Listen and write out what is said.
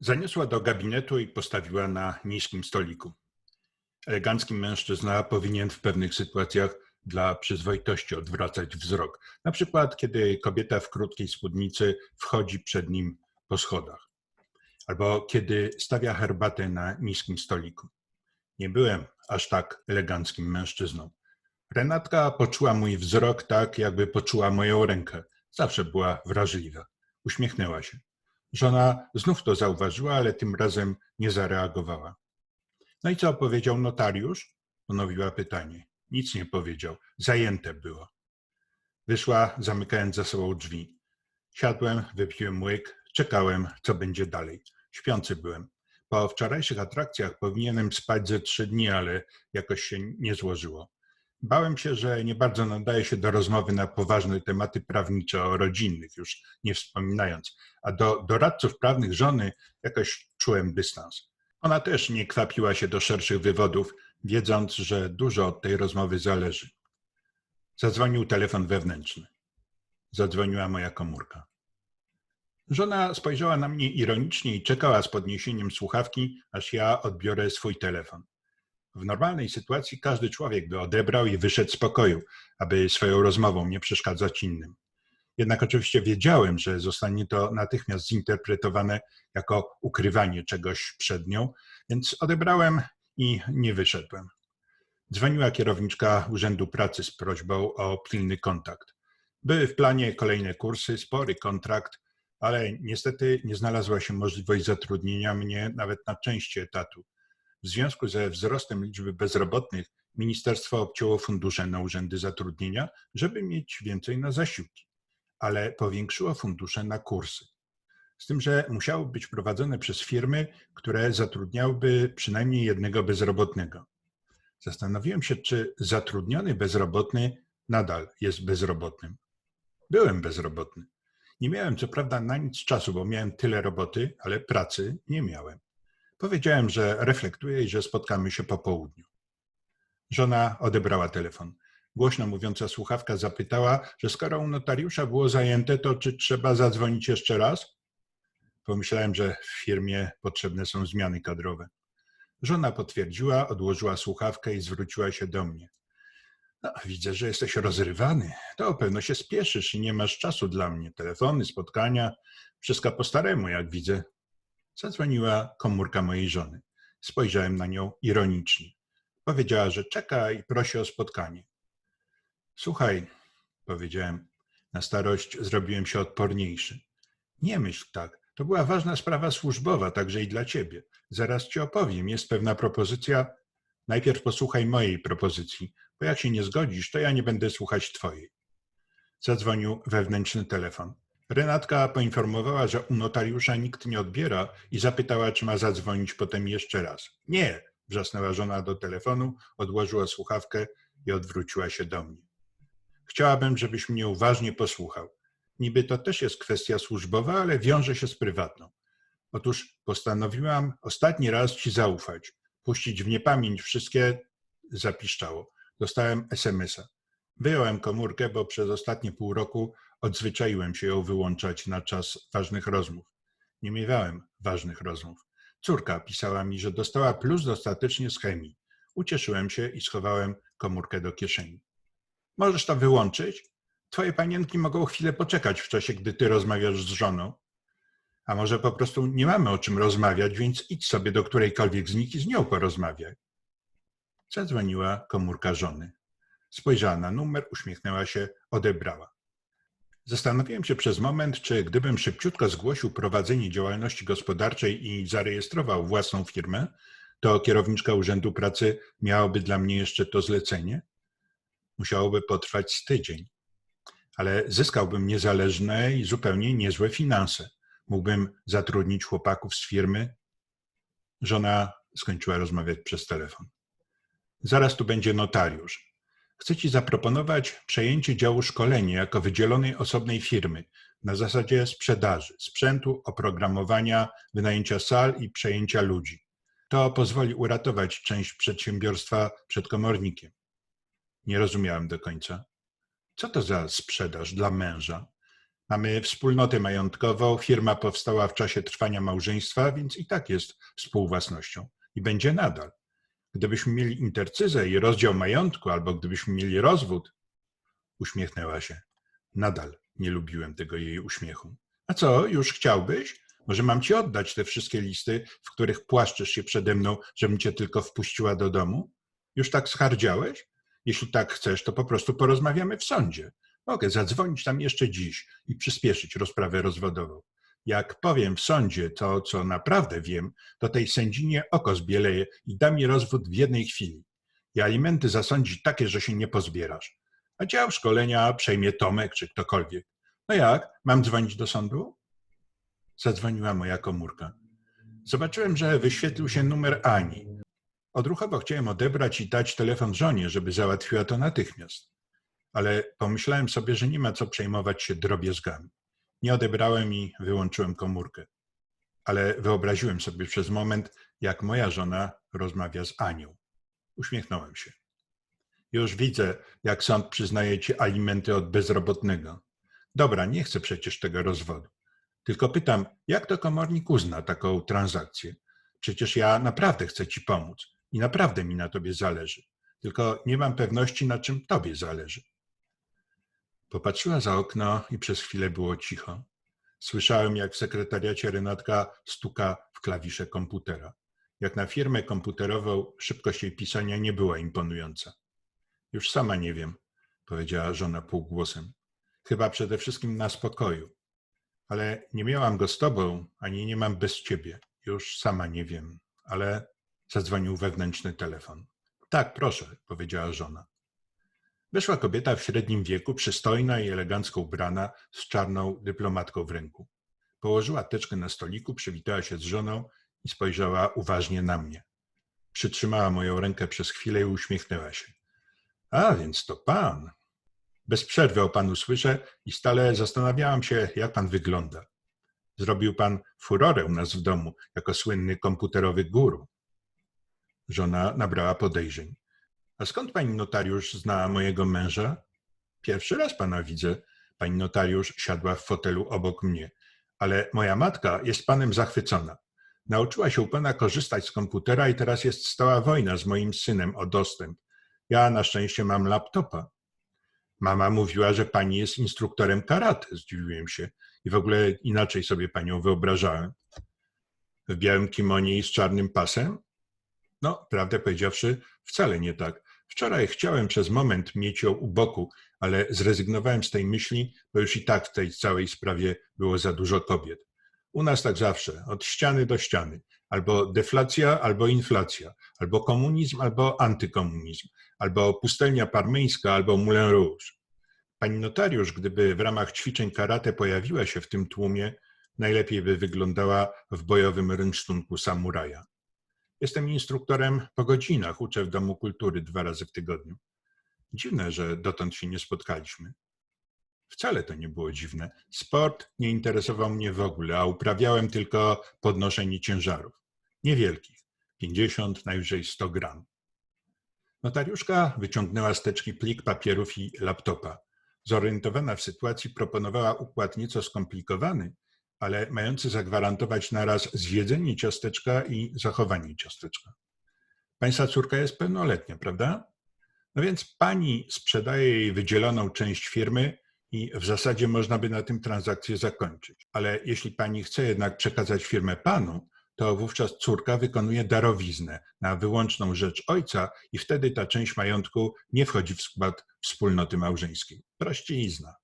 Zaniosła do gabinetu i postawiła na niskim stoliku. Elegancki mężczyzna powinien w pewnych sytuacjach dla przyzwoitości odwracać wzrok. Na przykład, kiedy kobieta w krótkiej spódnicy wchodzi przed nim po schodach, albo kiedy stawia herbatę na niskim stoliku. Nie byłem aż tak eleganckim mężczyzną. Renatka poczuła mój wzrok tak, jakby poczuła moją rękę. Zawsze była wrażliwa. Uśmiechnęła się. Żona znów to zauważyła, ale tym razem nie zareagowała. No i co powiedział notariusz? Ponowiła pytanie. Nic nie powiedział. Zajęte było. Wyszła, zamykając za sobą drzwi. Siadłem, wypiłem łyk, czekałem, co będzie dalej. Śpiący byłem. Po wczorajszych atrakcjach powinienem spać ze trzy dni, ale jakoś się nie złożyło. Bałem się, że nie bardzo nadaje się do rozmowy na poważne tematy prawnicze o rodzinnych, już nie wspominając, a do doradców prawnych żony jakoś czułem dystans. Ona też nie kwapiła się do szerszych wywodów, wiedząc, że dużo od tej rozmowy zależy. Zadzwonił telefon wewnętrzny. Zadzwoniła moja komórka. Żona spojrzała na mnie ironicznie i czekała z podniesieniem słuchawki, aż ja odbiorę swój telefon. W normalnej sytuacji każdy człowiek by odebrał i wyszedł z pokoju, aby swoją rozmową nie przeszkadzać innym. Jednak oczywiście wiedziałem, że zostanie to natychmiast zinterpretowane jako ukrywanie czegoś przed nią, więc odebrałem i nie wyszedłem. Dzwoniła kierowniczka Urzędu Pracy z prośbą o pilny kontakt. Były w planie kolejne kursy, spory kontrakt, ale niestety nie znalazła się możliwość zatrudnienia mnie nawet na części etatu. W związku ze wzrostem liczby bezrobotnych ministerstwo obcięło fundusze na urzędy zatrudnienia, żeby mieć więcej na zasiłki, ale powiększyło fundusze na kursy. Z tym, że musiały być prowadzone przez firmy, które zatrudniałyby przynajmniej jednego bezrobotnego. Zastanowiłem się, czy zatrudniony bezrobotny nadal jest bezrobotnym. Byłem bezrobotny. Nie miałem co prawda na nic czasu, bo miałem tyle roboty, ale pracy nie miałem. Powiedziałem, że reflektuję i że spotkamy się po południu. Żona odebrała telefon. Głośno mówiąca słuchawka zapytała, że skoro u notariusza było zajęte, to czy trzeba zadzwonić jeszcze raz? Pomyślałem, że w firmie potrzebne są zmiany kadrowe. Żona potwierdziła, odłożyła słuchawkę i zwróciła się do mnie. No, widzę, że jesteś rozrywany. To pewno się spieszysz i nie masz czasu dla mnie. Telefony, spotkania, wszystko po staremu, jak widzę. Zadzwoniła komórka mojej żony. Spojrzałem na nią ironicznie. Powiedziała, że czeka i prosi o spotkanie. Słuchaj, powiedziałem, na starość zrobiłem się odporniejszy. Nie myśl tak. To była ważna sprawa służbowa, także i dla ciebie. Zaraz ci opowiem. Jest pewna propozycja. Najpierw posłuchaj mojej propozycji, bo jak się nie zgodzisz, to ja nie będę słuchać twojej. Zadzwonił wewnętrzny telefon. Renatka poinformowała, że u notariusza nikt nie odbiera i zapytała, czy ma zadzwonić potem jeszcze raz. Nie, wrzasnęła żona do telefonu, odłożyła słuchawkę i odwróciła się do mnie. Chciałabym, żebyś mnie uważnie posłuchał. Niby to też jest kwestia służbowa, ale wiąże się z prywatną. Otóż postanowiłam ostatni raz ci zaufać, puścić w niepamięć wszystkie zapiszczało. Dostałem SMS-a. Wyjąłem komórkę, bo przez ostatnie pół roku Odzwyczaiłem się ją wyłączać na czas ważnych rozmów. Nie miewałem ważnych rozmów. Córka pisała mi, że dostała plus dostatecznie z chemii. Ucieszyłem się i schowałem komórkę do kieszeni. Możesz to wyłączyć? Twoje panienki mogą chwilę poczekać w czasie, gdy ty rozmawiasz z żoną. A może po prostu nie mamy o czym rozmawiać, więc idź sobie do którejkolwiek z nich i z nią porozmawiaj. Zadzwoniła komórka żony. Spojrzała na numer, uśmiechnęła się, odebrała. Zastanowiłem się przez moment, czy gdybym szybciutko zgłosił prowadzenie działalności gospodarczej i zarejestrował własną firmę, to kierowniczka Urzędu Pracy miałaby dla mnie jeszcze to zlecenie. Musiałoby potrwać z tydzień, ale zyskałbym niezależne i zupełnie niezłe finanse. Mógłbym zatrudnić chłopaków z firmy. Żona skończyła rozmawiać przez telefon. Zaraz tu będzie notariusz. Chcę Ci zaproponować przejęcie działu szkolenia jako wydzielonej osobnej firmy na zasadzie sprzedaży, sprzętu, oprogramowania, wynajęcia sal i przejęcia ludzi. To pozwoli uratować część przedsiębiorstwa przed komornikiem. Nie rozumiałem do końca. Co to za sprzedaż dla męża? Mamy wspólnotę majątkową, firma powstała w czasie trwania małżeństwa, więc i tak jest współwłasnością i będzie nadal. Gdybyśmy mieli intercyzę i rozdział majątku, albo gdybyśmy mieli rozwód, uśmiechnęła się. Nadal nie lubiłem tego jej uśmiechu. A co, już chciałbyś? Może mam ci oddać te wszystkie listy, w których płaszczysz się przede mną, żebym cię tylko wpuściła do domu? Już tak schardziałeś? Jeśli tak chcesz, to po prostu porozmawiamy w sądzie. Mogę zadzwonić tam jeszcze dziś i przyspieszyć rozprawę rozwodową. Jak powiem w sądzie to, co naprawdę wiem, to tej sędzinie oko zbieleje i da mi rozwód w jednej chwili. I alimenty zasądzi takie, że się nie pozbierasz. A dział szkolenia przejmie Tomek czy ktokolwiek. No jak? Mam dzwonić do sądu? Zadzwoniła moja komórka. Zobaczyłem, że wyświetlił się numer Ani. Odruchowo chciałem odebrać i dać telefon żonie, żeby załatwiła to natychmiast. Ale pomyślałem sobie, że nie ma co przejmować się drobiazgami. Nie odebrałem i wyłączyłem komórkę. Ale wyobraziłem sobie przez moment, jak moja żona rozmawia z Anią. Uśmiechnąłem się. Już widzę, jak sąd przyznaje ci alimenty od bezrobotnego. Dobra, nie chcę przecież tego rozwodu. Tylko pytam, jak to komornik uzna taką transakcję? Przecież ja naprawdę chcę ci pomóc i naprawdę mi na tobie zależy. Tylko nie mam pewności, na czym tobie zależy. Popatrzyła za okno i przez chwilę było cicho. Słyszałem, jak w sekretariacie Renatka stuka w klawisze komputera. Jak na firmę komputerową szybkość jej pisania nie była imponująca. Już sama nie wiem, powiedziała żona półgłosem. Chyba przede wszystkim na spokoju. Ale nie miałam go z tobą, ani nie mam bez ciebie. Już sama nie wiem, ale zadzwonił wewnętrzny telefon. Tak, proszę, powiedziała żona. Weszła kobieta w średnim wieku, przystojna i elegancko ubrana, z czarną dyplomatką w ręku. Położyła teczkę na stoliku, przywitała się z żoną i spojrzała uważnie na mnie. Przytrzymała moją rękę przez chwilę i uśmiechnęła się. A, więc to pan. Bez przerwy o panu słyszę i stale zastanawiałam się, jak pan wygląda. Zrobił pan furorę u nas w domu, jako słynny komputerowy guru. Żona nabrała podejrzeń. A skąd pani notariusz zna mojego męża? Pierwszy raz pana widzę. Pani notariusz siadła w fotelu obok mnie. Ale moja matka jest panem zachwycona. Nauczyła się u pana korzystać z komputera i teraz jest stała wojna z moim synem o dostęp. Ja na szczęście mam laptopa. Mama mówiła, że pani jest instruktorem karate. Zdziwiłem się i w ogóle inaczej sobie panią wyobrażałem. W białym kimonie i z czarnym pasem? No, prawdę powiedziawszy, wcale nie tak. Wczoraj chciałem przez moment mieć ją u boku, ale zrezygnowałem z tej myśli, bo już i tak w tej całej sprawie było za dużo kobiet. U nas tak zawsze, od ściany do ściany. Albo deflacja, albo inflacja. Albo komunizm, albo antykomunizm. Albo pustelnia parmeńska, albo Moulin Rouge. Pani notariusz, gdyby w ramach ćwiczeń karate pojawiła się w tym tłumie, najlepiej by wyglądała w bojowym rynsztunku samuraja. Jestem instruktorem po godzinach, uczę w Domu Kultury dwa razy w tygodniu. Dziwne, że dotąd się nie spotkaliśmy. Wcale to nie było dziwne. Sport nie interesował mnie w ogóle, a uprawiałem tylko podnoszenie ciężarów. Niewielkich, 50, najwyżej 100 gram. Notariuszka wyciągnęła z teczki plik papierów i laptopa. Zorientowana w sytuacji proponowała układ nieco skomplikowany, ale mający zagwarantować naraz zjedzenie ciasteczka i zachowanie ciasteczka. Państwa córka jest pełnoletnia, prawda? No więc pani sprzedaje jej wydzieloną część firmy i w zasadzie można by na tym transakcję zakończyć. Ale jeśli pani chce jednak przekazać firmę panu, to wówczas córka wykonuje darowiznę na wyłączną rzecz ojca i wtedy ta część majątku nie wchodzi w skład wspólnoty małżeńskiej. Prościzna.